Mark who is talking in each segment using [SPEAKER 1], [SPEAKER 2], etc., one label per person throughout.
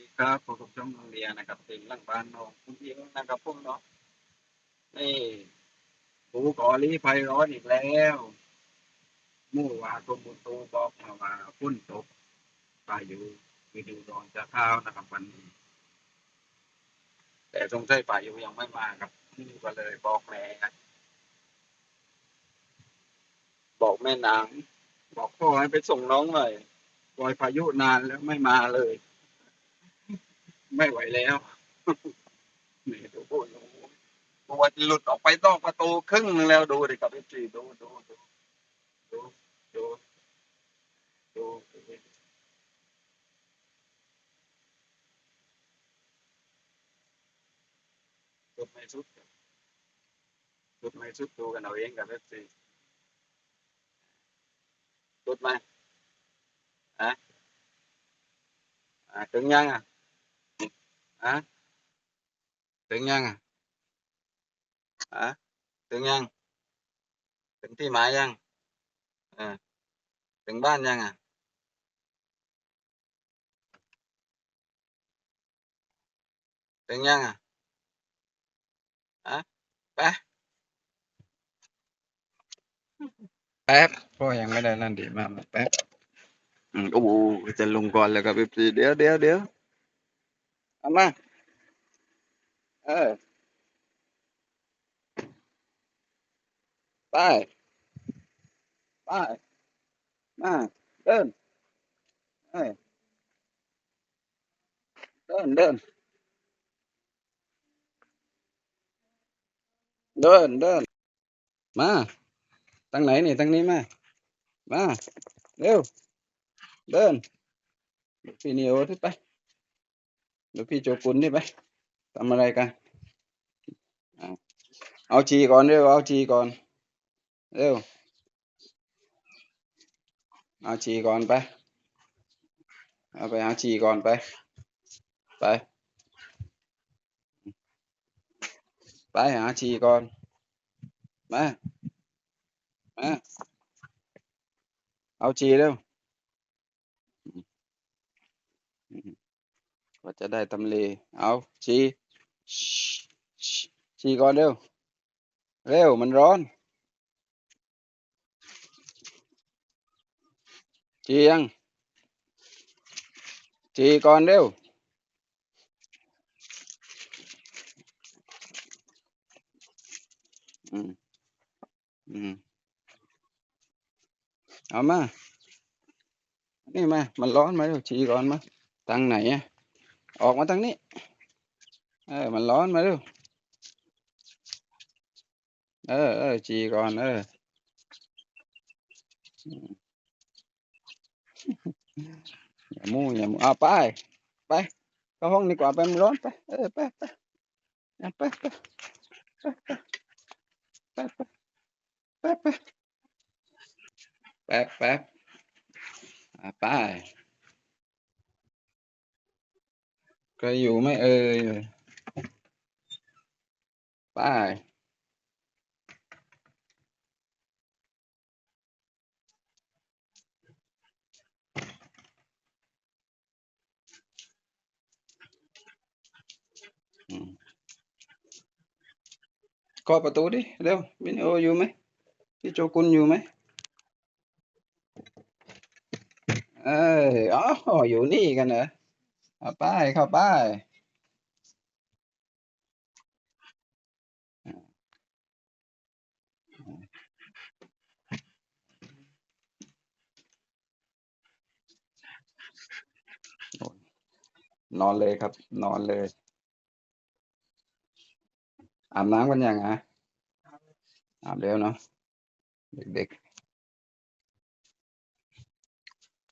[SPEAKER 1] ดีครับผมกับช่องโรงเรียนนะครับเป็นหลังบ้านน้องคุณพี่นะครับพวกเนาะนี่หูก่อลีไพร้อนอีกแล้วมู่อวานกรมบุตุบอกมาว่าฝนตกพายุฤดูร้อนจะเข้านะครับวันนี้แต่สงสัยพายุยังไม่มาครับนี่ก็เลยบอกแม่บอกแม่นางบอกพ่อให้ไปส่งน้องหน่อยปล่อยพายุนานแล้วไม่มาเลย ไม่ไหวแล้วนี่ดูพูดดูตัวหลุดออกไปนอกประตูครึ่งแล้วดูดิครับพี่จีดูดูดูดูดูดูดูสุดไม่สุดสุดไม่สุดดูกันเอาเองกับพี่จีสุดไหมอะอะถึงยังอะอะถึงยังอะอะถึงยังถึงที่หมายยังเออถึงบ้านยังอะถึงยังอะ อะไปแป๊บพ่อยังไม่ได้นั่นดีมากแป๊บอืมโอ้โหจะลงก่อนแล้วครับพี่ เดี๋ยวเดี๋ยวเดี๋ยวเอามา เออ ไป ไป มา เดิน เอ้ยเดิน เดิน เดิน เดิน มาทางไหนนี่ทางนี้มา มา เร็ว เดินเดี๋ยวพี่นิโอที่ไป ดี๋ยวพี่โจกุนนี่ไปทำอะไรกัน เอาจีก่อนเร็ว เอาจีก่อน เร็ว เอาจีก่อนไป เอาไปหาจีก่อนไป ไป ไปหาชีก่อน มา มา เอาชีเร็วอืม ก็จะได้ตำเล เอาชีชีก่อนเร็ว เร็ว มันร้อนชียังชีก่อนเร็วอืมอืมเอามา นี่มา มันร้อนมาเร็วชีก่อนมาทางไหนอะ ออกมาทางนี้ เออ มันร้อนมาเร็วเออเออชีก่อน เออ อย่ามูอย่ามู่เอาไป ไปเข้าห้องดีกว่าไปมันร้อนไป เออ ไปไปไปไปไปไปไปไปแป๊บแป๊ บอะไปก็อยู่ไม่เอ่ยไปอืมเคาะประตูดิ เร็ววินโออยู่ไหมพี่โจกุนอยู่ไหมเอ้ยอ๋ออยู่นี่กันเหรอ เอาไปเข้าไปนอนเลยครับ นอนเลย อาบน้ำกันยังอะอาบแล้วเนาะเด็กๆ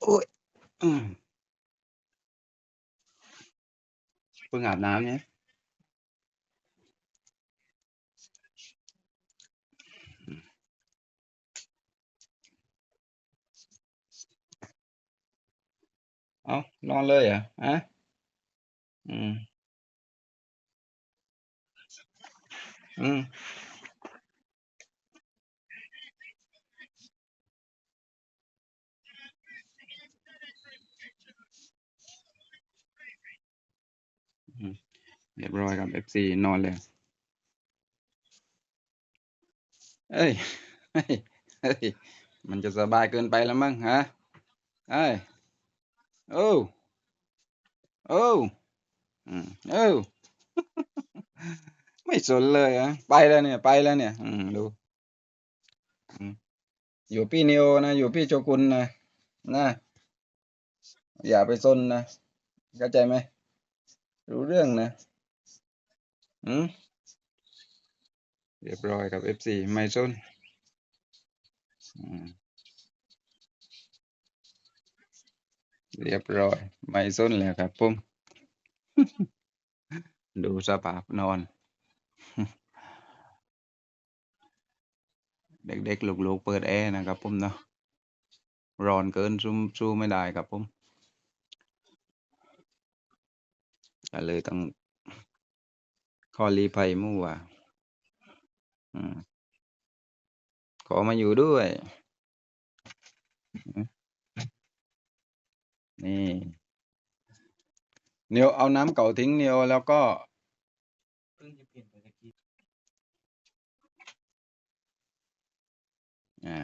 [SPEAKER 1] โอ้ย อืมเพิ่งอาบน้ำเนี่ยเอานอนเลยเหรอะฮะอืม อืม อืม เรียบร้อยครับเอฟซีนอนเลยเอ้ยเฮ้ยเฮ้ย มันจะสบายเกินไปแล้วมั้งฮะเอ้ย โอ้ โอ้อืมโอ้ไม่สนเลยอะไปแล้วเนี่ย ไปแล้วเนี่ย อืมดูอยู่พี่นิโอนะ อยู่พี่โจกุนนะ นะ อย่าไปซนนะ เข้าใจไหมรู้เรื่องนะ อืมเรียบร้อยกับ FC ไม่ซนอืมเรียบร้อย ไม่ซนแล้วครับผมดูสภาพนอน เด็กๆลูกๆเปิดแอร์นะครับผมเนาะร้อนเกินสู้สู้ไม่ได้ครับผมก็เลยต้อง ขอลีภัยมู่ว่าอืมขอมาอยู่ด้วย นี่ เนียวเอาน้ำเก่าทิ้งเนียวแล้วก็
[SPEAKER 2] เพิ่งจะเปลี่ยนไปตะกี้
[SPEAKER 1] อ่า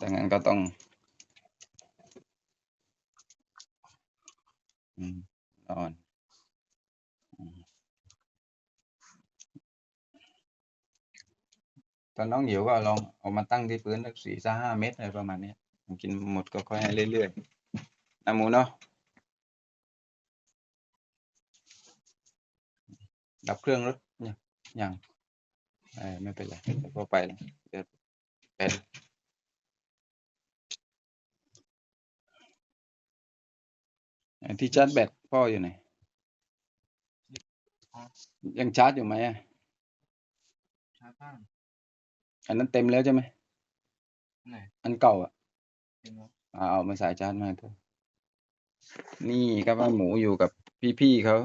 [SPEAKER 1] ดังนั้นก็ต้องอืมนอนอืมตอนน้องหิวก็ลองเอามาตั้งที่พื้นสักสี่สห้าเมตรอะไรประมาณเนี้ยกินหมดก็ค่อยให้เรื่อยๆนะหมูเนาะดับเครื่องรถยังยังเออไม่เป็นไรเดี๋ยวพอไปแล้วเดี๋ยวเป็นไอ้ ที่ชาร์จแบตพ่ออยู่ไหน ยังชาร์จอยู่ไหมอะ
[SPEAKER 2] ชาบ้าน
[SPEAKER 1] อันนั้นเต็มแล้วใช่ไหม
[SPEAKER 2] ไหน
[SPEAKER 1] อันเก่าอะ
[SPEAKER 2] เป็นวะ
[SPEAKER 1] อ่าเอามาสายชาร์จมาเถอะนี่ครับว่าหมูอยู่กับพี่ๆเขา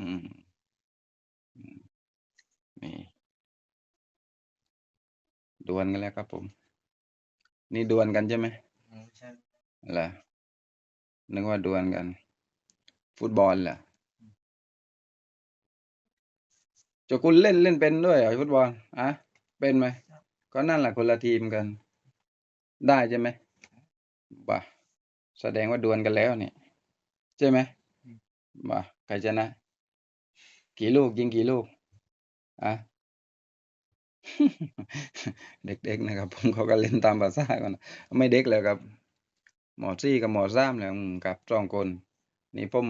[SPEAKER 1] อืมอืมนี่ดวลกันแล้วครับผม นี่ดวลกันใช่ไหม
[SPEAKER 2] ไม่ใช่
[SPEAKER 1] เหรอ นึกว่าดวลกัน ฟุตบอลเหรอจ้าคุณเล่นเล่นเป็นด้วยเหรอฟุตบอลอะเป็นไหมก็นั่นแหละคนละทีมกัน ได้ใช่ไหมบ่าแสดงว่าดวลกันแล้วเนี่ยใช่ไหมบ่าใครชนะ กี่ลูกยิงกี่ลูกอะเด็กๆนะครับ ผมเขาก็เล่นตามภาษากันไม่เด็กแล้วครับ หมอซี่กับหมอซ้ำแล้วอืมกับสองคน นี่ผม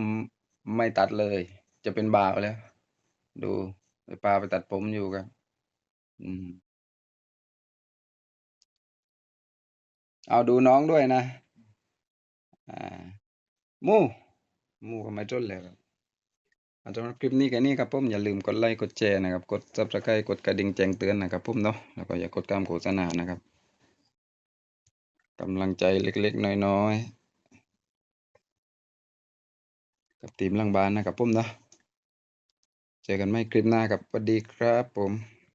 [SPEAKER 1] ไม่ตัดเลย จะเป็นบ่าวแล้ว ดูไปปาไปตัดผมอยู่ครับ อืม เอาดูน้องด้วยนะ อ่า มู่มู่ก็ไม่จนแล้วครับอ่าสำหรับคลิปนี้แค่นี้ครับผมอย่าลืมกดไลค์กดแชร์นะครับ กด subscribe กดกระดิ่งแจ้งเตือนนะครับผมเนาะแล้วก็อย่ากดการโฆษณานะครับ กำลังใจเล็ก ๆ น้อยๆ กับทีมลังบานนะครับผมนะ เจอกันใหม่คลิปหน้ากับสวัสดีครับผม